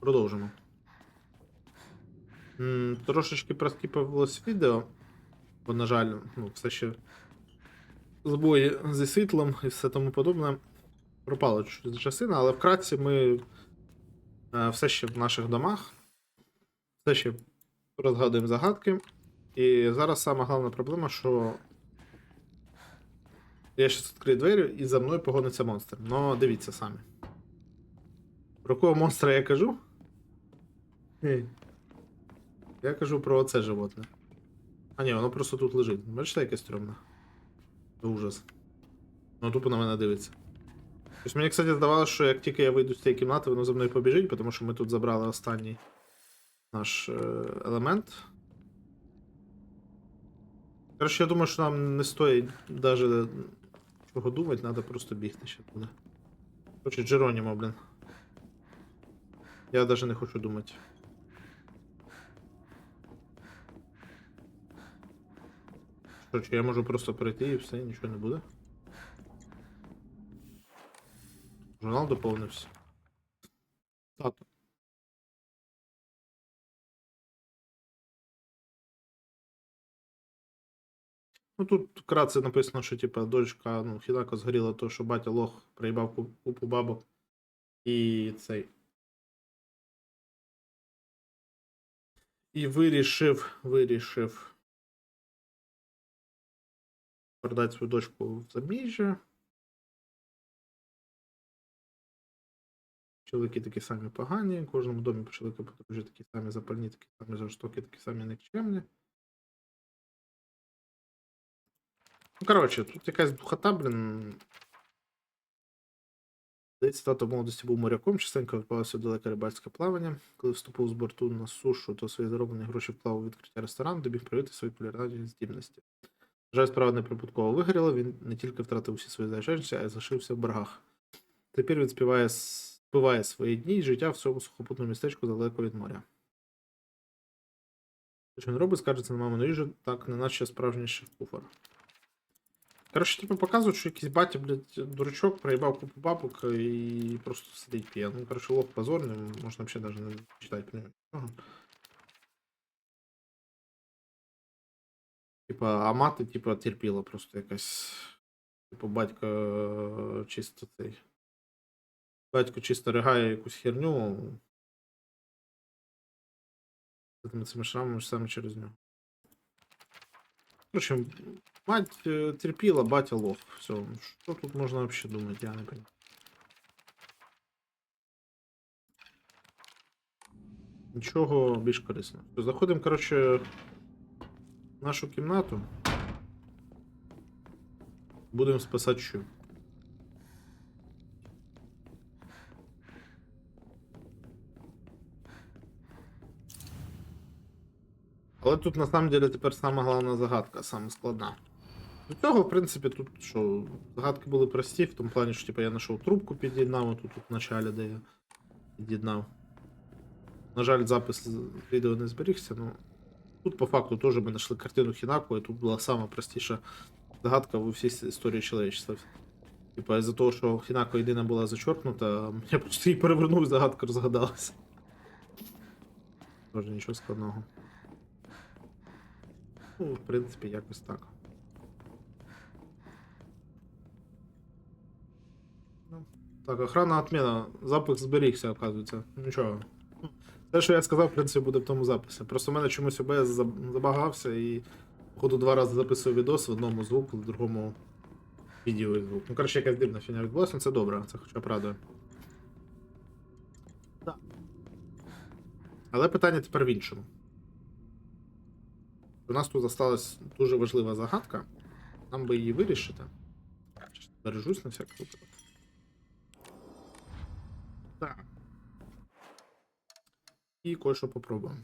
Продовжимо. М, Трошечки проскіпувалось відео, бо, на жаль, ну, все ще збої зі світлом і все тому подобне. Пропало чуть частина, але вкратці ми е, все ще в наших домах, все ще розгадуємо загадки. І зараз сама головна проблема, що я зараз відкрию двері і за мною погониться монстр. Ну, дивіться самі. Про кого монстра я кажу? Ні. Я кажу про оце животне. А ні, воно просто тут лежить. Бачите, яке стрьомне? Це ужас. Воно тупо на мене дивиться. Тобто мені, кстати, здавалося, що як тільки я вийду з цієї кімнати, воно за мною побіжить, тому що ми тут забрали останній наш е, елемент. Коротше, я думаю, що нам не стоїть навіть чого думати, треба просто бігти ще туди. Короче, Джеронімо, блін. Я навіть не хочу думати. Чи я можу просто пройти і все, нічого не буде? Журнал доповнився. Тато. Ну тут вкратце написано, що типа дочка, ну, Хідако згоріла то, що батя лох проїбав ку- купу бабок. І цей. І вирішив, вирішив продати свою дочку в заміжжя. Чоловіки такі самі погані, в кожному домі по подружжя такі самі запальні, такі самі жорстокі, такі самі никчемні. Ну, коротше, тут якась духота, блін. Здається, тато в молодості був моряком, частенько відбувалося далеке рибальське плавання. Коли вступив з борту на сушу, то свої зароблені гроші вклав у відкриття ресторану, де міг проявити свої кулінарні здібності. Жаль, справа неприбутково вигоріла, він не тільки втратив усі свої зайченці, а й залишився в боргах. Тепер він співає, спиває свої дні і життя в цьому сухопутному містечку далеко від моря. Що він робить, скаржиться на мамину їжу, так неначе справжній шеф-куфар. Коротше, типу показують, що якийсь батя, блядь, дурачок, проїбав купу бабок і просто сидить п'є. Ну, коротше, лох позорний, можна взагалі навіть не читати про нього. Типа, а мати, типа, терпіла просто якась. Типу, батько е, чисто цей. Батько чисто ригає якусь херню. З цими шрамами саме через нього. Короче, мать е, терпіла, батя лох. Все. Що тут можна вообще думати, я не понимаю. Нічого більш корисного. Заходимо, коротше, в нашу кімнату. Будемо спасати що. Але тут на самом деле тепер сама головна загадка, саме складна. До цього, в принципі, тут що, загадки були прості, в тому плані, що типу, я знайшов трубку під'єднав, тут, в началі, де я під'єднав. На жаль, запис відео не зберігся, ну. Тут по факту теж ми знайшли картину Хінаку, і тут була сама простіша загадка в усій історії чоловічества. Типа, із-за того, що Хінако єдина була зачеркнута, я просто її перевернув і загадка розгадалася. Тоже нічого складного. Ну, в принципі, якось так. Ну, Так, охрана отмена. Запис зберігся, оказується. Нічого. Те, що я сказав, в принципі, буде в тому записі. Просто в мене чомусь ОБС забагався і, походу, два рази записую відос в одному звук, в другому відео і звук. Ну, коротше, якась дивна фігня відбулася, ну, це добре, це хоча б радує. Так. Але питання тепер в іншому. У нас тут залишилась дуже важлива загадка. Нам би її вирішити. Бережусь на всяк випадок. Так. І кое-що попробуємо.